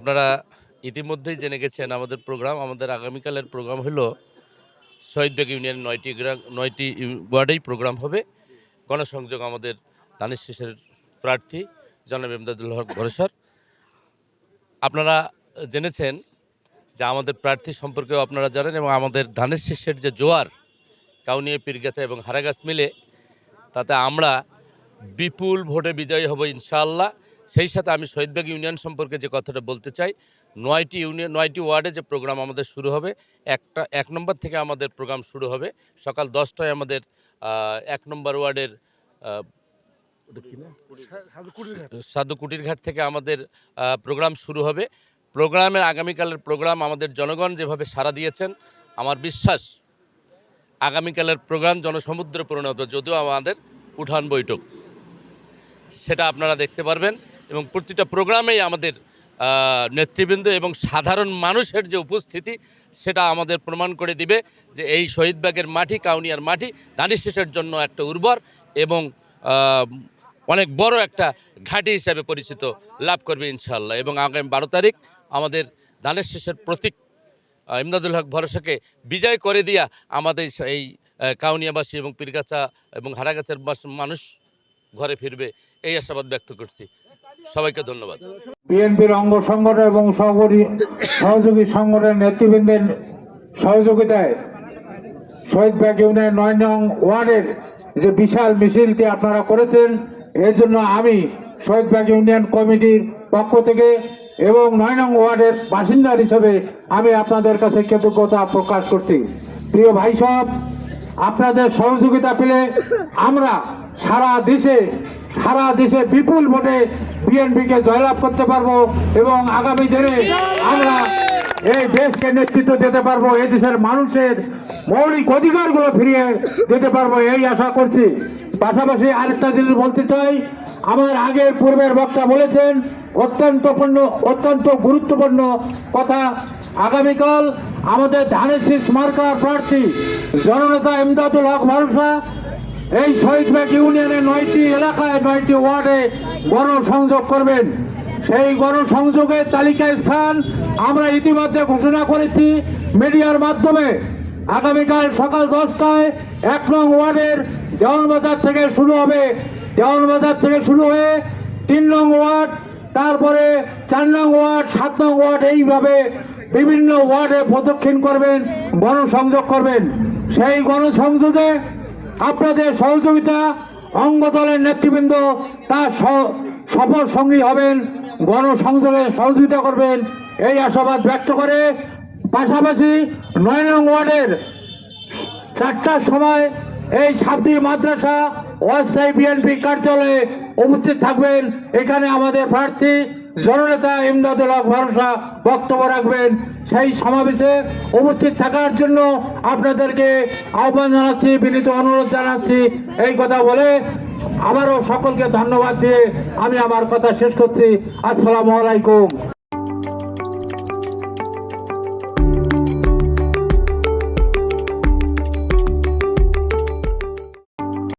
আপনারা ইতিমধ্যেই জেনে গেছেন আমাদের প্রোগ্রাম। আমাদের আগামীকালের প্রোগ্রাম হলো শহীদবেগ ইউনিয়ন নয়টি গ্রাম, নয়টি ওয়ার্ডেই প্রোগ্রাম হবে। গণসংযোগ আমাদের দানিশ শেষের প্রার্থী জনাব এমদাদুল হক ভরসর। আপনারা জেনেছেন যে আমাদের প্রার্থী সম্পর্কেও আপনারা জানেন এবং আমাদের ধানের শীর্ষের যে জোয়ার, কাউনিয়া, পীরগাছা এবং হারাগাছ মিলে, তাতে আমরা বিপুল ভোটে বিজয়ী হব ইনশাআল্লাহ। সেই সাথে আমি শহীদবাগ ইউনিয়ন সম্পর্কে যে কথাটা বলতে চাই নয়টি ইউনিয়ন নয়টি ওয়ার্ডে যে প্রোগ্রাম আমাদের শুরু হবে একটা এক নম্বর থেকে আমাদের প্রোগ্রাম শুরু হবে সকাল দশটায় আমাদের এক নম্বর ওয়ার্ডের সাধু কুটিরঘাট থেকে আমাদের প্রোগ্রাম শুরু হবে। প্রোগ্রামের আগামীকালের প্রোগ্রাম আমাদের জনগণ যেভাবে সাড়া দিয়েছেন আমার বিশ্বাস আগামীকালের প্রোগ্রাম জনসমুদ্রে পরিণত যদিও আমাদের উঠান বৈঠক। সেটা আপনারা দেখতে পারবেন। এবং প্রতিটা প্রোগ্রামেই আমাদের নেতৃবৃন্দ এবং সাধারণ মানুষের যে উপস্থিতি, সেটা আমাদের প্রমাণ করে দিবে যে এই শহীদবাগের মাটি, কাউনিয়ার মাটি, দানিশেষের জন্য একটা উর্বর এবং অনেক বড় একটা ঘাঁটি হিসাবে পরিচিত লাভ করবে ইনশাল্লাহ এবং আগামী বারো তারিখ আমাদের ধানের শেষের প্রতীক ইমদাদুল হক ভরসাকে বিজয় করে দিয়া আমাদের এই কাউনিয়াবাসী এবং পীরগাছা এবং হারাগাছের মানুষ ঘরে ফিরবে, এই আশাবাদ ব্যক্ত করছি। সবাইকে ধন্যবাদ। বিএনপির অঙ্গ সংগঠন এবং সহযোগী সহযোগী সংগঠনের নেতৃবৃন্দের সহযোগিতায় শহীদ ব্যাগ ইউনিয়ন নয় নং ওয়ার্ডের যে বিশাল মিছিলটি আপনারা করেছেন, এর জন্য আমি শহীদ ব্যাগ ইউনিয়ন কমিটির পক্ষ থেকে এবং নয় নং ওয়ার্ডের বাসিন্দা হিসেবে আমি আপনাদের কাছে কৃতজ্ঞতা প্রকাশ করছি। প্রিয় ভাই সব আপনাদের সহযোগিতা পেলে আমরা সারা দেশে সারা দেশে বিপুল ভোটে বিএনপিকে জয়লাভ করতে পারব এবং আগামী দিনে আমরা এই দেশকে নেতৃত্ব দিতে পারব, এই দেশের মানুষের মৌলিক অধিকারগুলো ফিরিয়ে দিতে পারব এই আশা করছি। পাশাপাশি আরেকটা জিনিস বলতে চাই, আমার আগের পূর্বের বক্তা বলেছেন, অত্যন্ত পূর্ণ, অত্যন্ত গুরুত্বপূর্ণ কথা। আগামীকাল আমাদের ধানের শীষ মার্কার প্রার্থী, জননেতা এমদাদুল হক ভরসা এই শহীদবাগ ইউনিয়নের নয়টি এলাকায় নয়টি ওয়ার্ডে গণসংযোগ করবেন। সেই গণসংযোগের তালিকায় স্থান আমরা ইতিমধ্যে ঘোষণা করেছি মিডিয়ার মাধ্যমে। আগামীকাল সকাল দশটায় এক নং ওয়ার্ডের দেওয়ানবাজার থেকে শুরু হবে। দেওয়ানবাজার থেকে শুরু হয়ে তিন নং ওয়ার্ড, তারপরে চার নং ওয়ার্ড, সাত নং ওয়ার্ড এইভাবে বিভিন্ন ওয়ার্ডে প্রদক্ষিণ করবেন, গণসংযোগ করবেন। সেই গণসংযোগে আপনাদের সহযোগিতা অঙ্গ দলের নেতৃবৃন্দ তার সফল সঙ্গী হবেন, গণসংযোগে সহযোগিতা করবেন। এই আশাবাদ ব্যক্ত করে পাশাপাশি নয় নং ওয়ার্ডের চারটার সময় এই সাবদি মাদ্রাসা অস্থায়ী বিএনপি কার্যালয়ে উপস্থিত থাকবেন। এখানে আমাদের প্রার্থী জননেতা ইমদাদুল হক ভরসা বক্তব্য রাখবেন। সেই সমাবেশে উপস্থিত থাকার জন্য আপনাদেরকে আহ্বান জানাচ্ছি, বিনীত অনুরোধ জানাচ্ছি। এই কথা বলে আবারও সকলকে ধন্যবাদ দিয়ে আমি আমার কথা শেষ করছি। আসসালামু আলাইকুম।